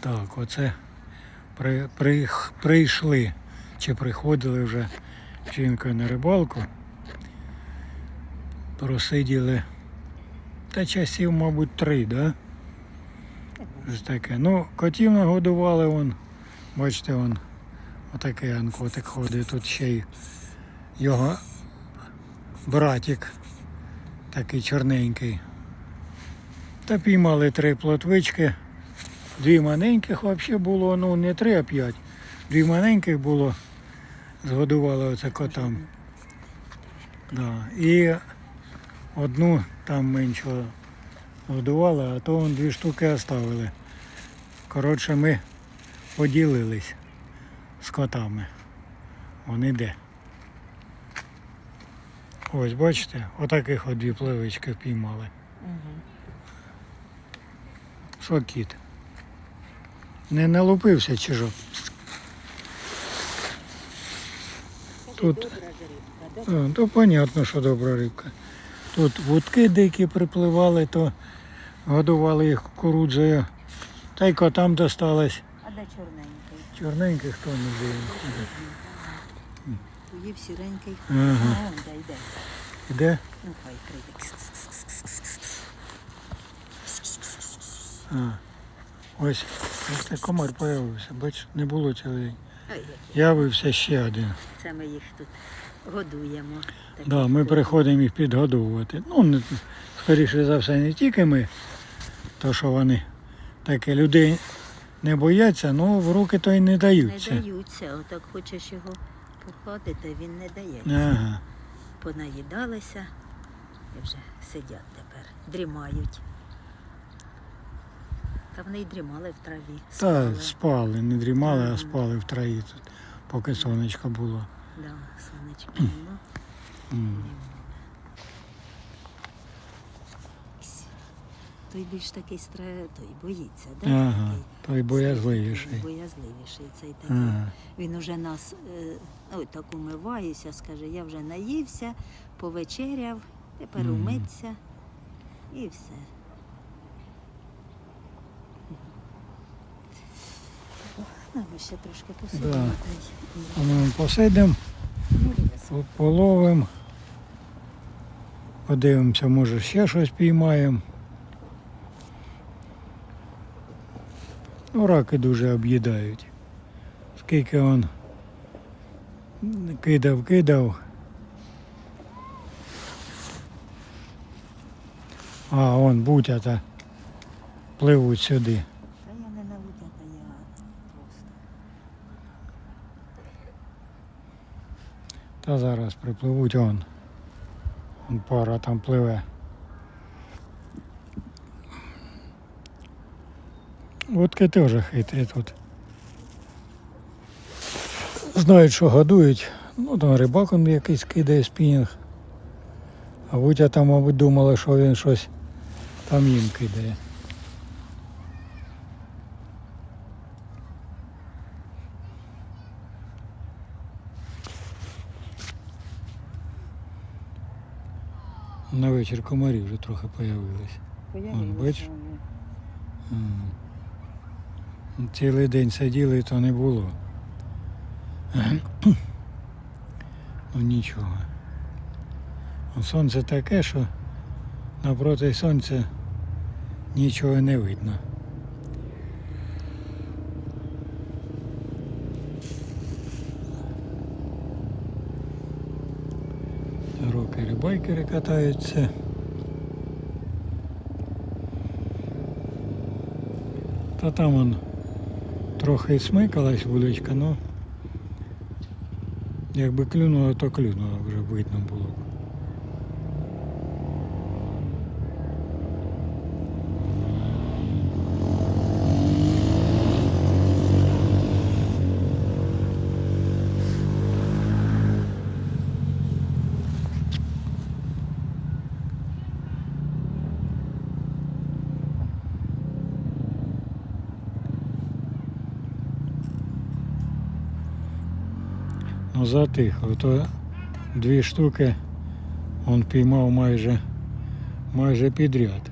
Так, оце при, при, прийшли чи приходили вже жінкою на рибалку. Просиділи та часів, мабуть, три, да? Таке. Ну, котів нагодували вон. Бачите, вон отакий анкотик ходить. Тут ще й його братик, такий чорненький. Та піймали три плотвички. Дві маленьких взагалі було, ну не три, а п'ять. Дві маленьких було, згодували оце котам. Да. І одну там меншого годували, а то вон дві штуки оставили. Коротше, ми поділились з котами. Вони де. Ось бачите, отаких от дві пливички впіймали. Що кіт? Не налупився чи що? Тут, а, то понятно, що добра рибка. Тут вудки дикі припливали, то годували їх кукурудзою. Та й котам досталось. А де чорненький? Чорненьких хто не дивить. Поїв сіренький. Ага. А, он де йде. Іде? Ну хай прийде. А. Ось, ось цей комар появився. Бач, не було цілий день. Явився ще один. Це ми їх тут годуємо. Так Да, ми приходимо їх підгодовувати. Ну, не, скоріше за все, не тільки ми, то що вони таке людей не бояться, але в руки то й не даються. Не даються. даються. Отак хочеш його походити, він не дається. Ага. Понаїдалися і вже сидять тепер, дрімають. Та вони й дрімали в траві. Та спали. не дрімали, а спали в траві тут, поки сонечко було. Да, сонечко було. М. Той більш такий стра... той боїться, да? Ага, Такий той боязливіший. Боязливіший цей такий. Ага. Він уже нас е, ой, так умиваюся, скаже, я вже наївся, повечеряв, тепер умиться і все. Ну, ми ще трошки посидимо. Да. А ми посидимо, Ну, половимо, подивимося, може ще щось піймаємо. Ну, раки дуже об'їдають. Скільки он кидав, кидав. А, он бутята пливуть сюди. Та я не навудяка, я просто. Та зараз припливуть он. Он пара там пливе. Водки теж хитрі тут. Знають, що годують. Ну там рибак он якийсь кидає спінінг. А Вутя там, мабуть, думала, що він щось там їм кидає. На вечір комарі вже трохи появились. Появилися бачиш? Цілий день сиділи, і то не було. Ну нічого. Сонце таке, що напроти сонця нічого не видно. Байкери катаються. Та там он трохи смикалась вуличка, але якби клюнуло, то клюнуло вже видно було. Ну затихло, то дві штуки він піймав майже, майже підряд.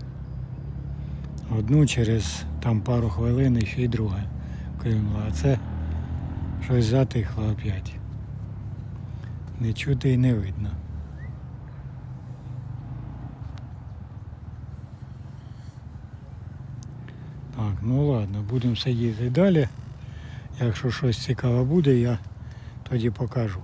Одну через там пару хвилин і ще й друге клюнуло. А це щось затихло опять. Не чути і не видно. Так, ну ладно, будемо сидіти далі. Якщо щось цікаве буде, я тоді покажу.